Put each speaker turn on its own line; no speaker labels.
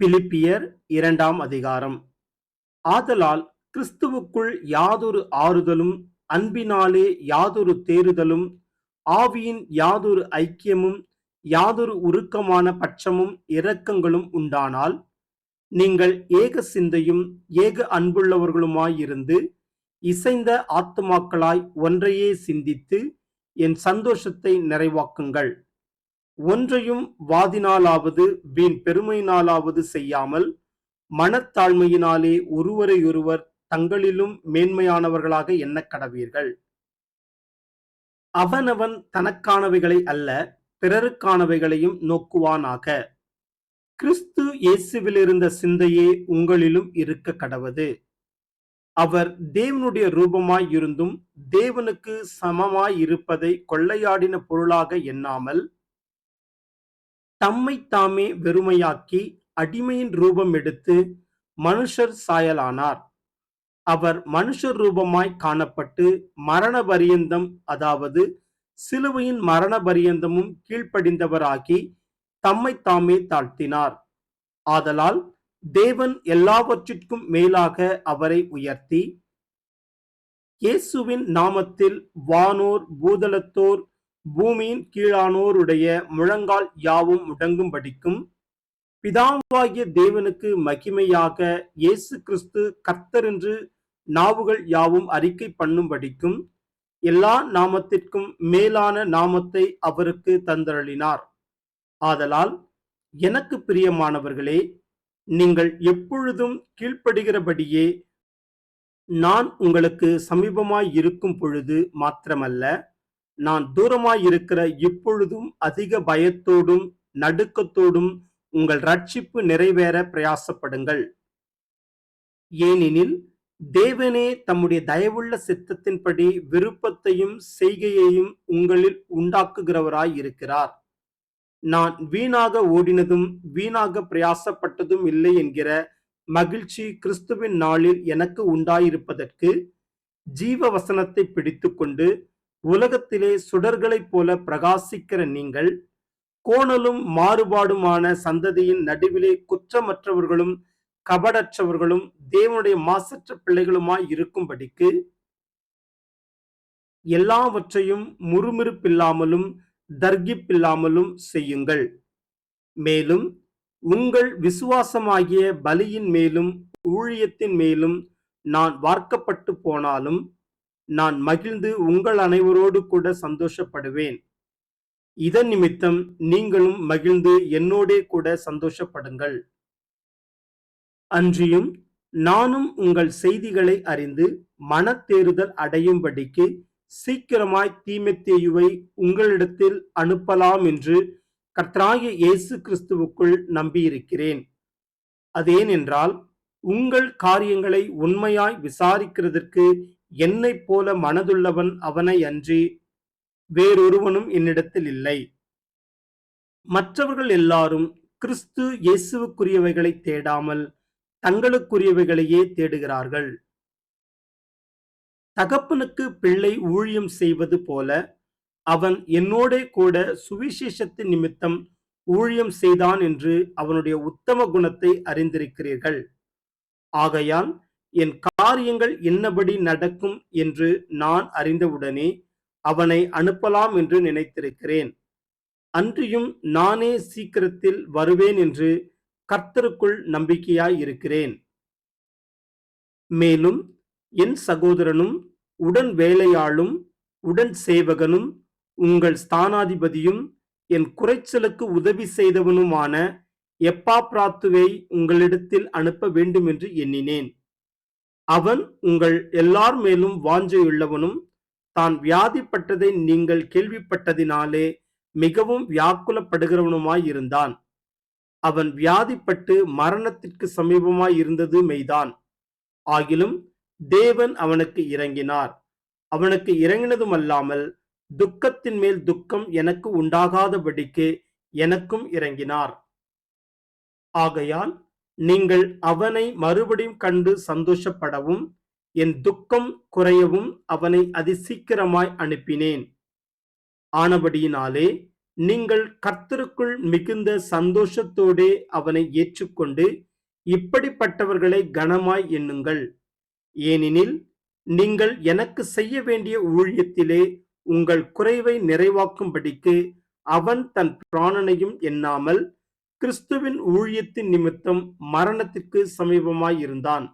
பிலிப்பியர் இரண்டாம் அதிகாரம். ஆதலால் கிறிஸ்துவுக்குள் யாதொரு ஆறுதலும் அன்பினாலே யாதொரு தேறுதலும் ஆவியின் யாதொரு ஐக்கியமும் யாதொரு உருக்கமான பட்சமும் இரக்கங்களும் உண்டானால் நீங்கள் ஏக சிந்தையும் ஏக அன்புள்ளவர்களுமாயிருந்து இசைந்த ஆத்துமாக்களாய் ஒன்றையே சிந்தித்து என் சந்தோஷத்தை நிறைவாக்குங்கள். ஒன்றையும் வாதினாலாவது வீண் பெருமையினாலாவது செய்யாமல் மனத்தாழ்மையினாலே ஒருவரையொருவர் தங்களிலும் மேன்மையானவர்களாக எண்ணக் கடவீர்கள். அவனவன் தனக்கானவைகளை அல்ல பிறருக்கானவைகளையும் நோக்குவானாக. கிறிஸ்து இயேசுவிலிருந்த சிந்தையே உங்களிலும் இருக்க கடவது. அவர் தேவனுடைய ரூபமாய் இருந்தும் தேவனுக்கு சமமாய் இருப்பதை கொள்ளையாடின பொருளாக எண்ணாமல் தம்மை தாமே வெறுமையாக்கி அடிமையின் ரூபம் எடுத்து மனுஷர் சாயலானார். அவர் மனுஷர் ரூபமாய் காணப்பட்டு மரண பரியந்தம் அதாவது சிலுவையின் மரண பரியந்தமும் கீழ்ப்படிந்தவராகி தம்மை தாமே தாழ்த்தினார். ஆதலால் தேவன் எல்லாவற்றிற்கும் மேலாக அவரை உயர்த்தி இயேசுவின் நாமத்தில் வானோர் பூதலத்தோர் பூமியின் கீழானோருடைய முழங்கால் யாவும் முடங்கும்படிக்கும் பிதாவாகிய தேவனுக்கு மகிமையாக இயேசு கிறிஸ்து கர்த்தர் என்று நாவுகள் யாவும் அறிக்கை பண்ணும்படிக்கும் எல்லா நாமத்திற்கும் மேலான நாமத்தை அவருக்கு தந்தருளினார். ஆதலால் எனக்கு பிரியமானவர்களே நீங்கள் எப்பொழுதும் கீழ்ப்படுகிறபடியே நான் உங்களுக்கு சமீபமாய் இருக்கும் பொழுது மாத்திரமல்ல நான் தூரமாயிருக்கிற இப்பொழுதும் அதிக பயத்தோடும் நடுக்கத்தோடும் உங்கள் ரட்சிப்பு நிறைவேற பிரயாசப்படுங்கள். ஏனெனில் தேவனே தம்முடைய தயவுள்ள சித்தத்தின்படி விருப்பத்தையும் செய்கையையும் உங்களில் உண்டாக்குகிறவராய் இருக்கிறார். நான் வீணாக ஓடினதும் வீணாக பிரயாசப்பட்டதும் இல்லை என்கிற மகிழ்ச்சி கிறிஸ்துவின் நாளில் எனக்கு உண்டாயிருப்பதற்கு ஜீவ வசனத்தை பிடித்துக்கொண்டு உலகத்திலே சுடர்களைப் போல பிரகாசிக்கிற நீங்கள் கோணலும் மாறுபாடுமான சந்ததியின் நடுவிலே குற்றமற்றவர்களும் கபடற்றவர்களும் தேவனுடைய மாசற்ற பிள்ளைகளுமாய் இருக்கும்படிக்கு எல்லாவற்றையும் முறுமுறுப்பில்லாமலும் தர்கிப்பில்லாமலும் செய்யுங்கள். மேலும் உங்கள் விசுவாசமாகிய பலியின் மேலும் ஊழியத்தின் மேலும் நான் வார்க்கப்பட்டு போனாலும் நான் மகிழ்ந்து உங்கள் அனைவரோடு கூட சந்தோஷப்படுவேன். இதன் நிமித்தம் நீங்களும் மகிழ்ந்து என்னோடே கூட சந்தோஷப்படுங்கள். அன்றியும் நானும் உங்கள் செய்திகளை அறிந்து மனத்தேறுதல் அடையும்படிக்கு சீக்கிரமாய் தீமெத்தேயுவை உங்களிடத்தில் அனுப்பலாம் என்று கர்த்தராகிய இயேசு கிறிஸ்துவுக்குள் நம்பியிருக்கிறேன். அதேனென்றால் உங்கள் காரியங்களை உண்மையாய் விசாரிக்கிறதற்கு என்னைப் போல மனதுள்ளவன் அவனை அன்றி வேறொருவனும் என்னிடத்தில் இல்லை. மற்றவர்கள் எல்லாரும் கிறிஸ்து இயேசுவுக்குரியவைகளை தேடாமல் தங்களுக்குரியவைகளையே தேடுகிறார்கள். தகப்பனுக்கு பிள்ளை ஊழியம் செய்வது போல அவன் என்னோடே கூட சுவிசேஷத்தின் நிமித்தம் ஊழியம் செய்தான் என்று அவனுடைய உத்தம குணத்தை அறிந்திருக்கிறீர்கள். ஆகையால் என் காரியங்கள் என்னபடி நடக்கும் என்று நான் அறிந்தவுடனே அவனை அனுப்பலாம் என்று நினைத்திருக்கிறேன். அன்றியும் நானே சீக்கிரத்தில் வருவேன் என்று கர்த்தருக்குள் நம்பிக்கையாய் இருக்கிறேன். மேலும் என் சகோதரனும் உடன் வேலையாளும் உடன் சேவகனும் உங்கள் ஸ்தானாதிபதியும் என் குறைச்சலுக்கு உதவி செய்தவனுமான எப்பாப்ராத்துவை உங்களிடத்தில் அனுப்ப வேண்டும் என்று எண்ணினேன். அவன் உங்கள் எல்லார் மேலும் வாஞ்சையுள்ளவனும் தான் வியாதிப்பட்டதை நீங்கள் கேள்விப்பட்டதினாலே மிகவும் வியாக்குலப்படுகிறவனுமாயிருந்தான் அவன் வியாதிப்பட்டு மரணத்திற்கு சமீபமாய் இருந்தது மெய்தான். ஆகிலும் தேவன் அவனுக்கு இறங்கினார். அவனுக்கு இறங்கினதுமல்லாமல் துக்கத்தின் மேல் துக்கம் எனக்கு உண்டாகாதபடிக்கு எனக்கும் இறங்கினார். ஆகையால் நீங்கள் அவனை மறுபடியும் கண்டு சந்தோஷப்படவும் என் துக்கம் குறையவும் அவனை அதிசீக்கிரமாய் அனுப்பினேன். ஆனபடியினாலே நீங்கள் கர்த்தருக்குள் மிகுந்த சந்தோஷத்தோடே அவனை ஏற்றுக்கொண்டு இப்படிப்பட்டவர்களை கனமாய் எண்ணுங்கள். ஏனெனில் நீங்கள் எனக்கு செய்ய வேண்டிய ஊழியத்திலே உங்கள் குறைவை நிறைவாக்கும்படிக்கு அவன் தன் பிராணனையும் எண்ணாமல் கிறிஸ்துவின் ஊழியத்தின் நிமித்தம் மரணத்திற்கு சமீபமாயிருந்தான்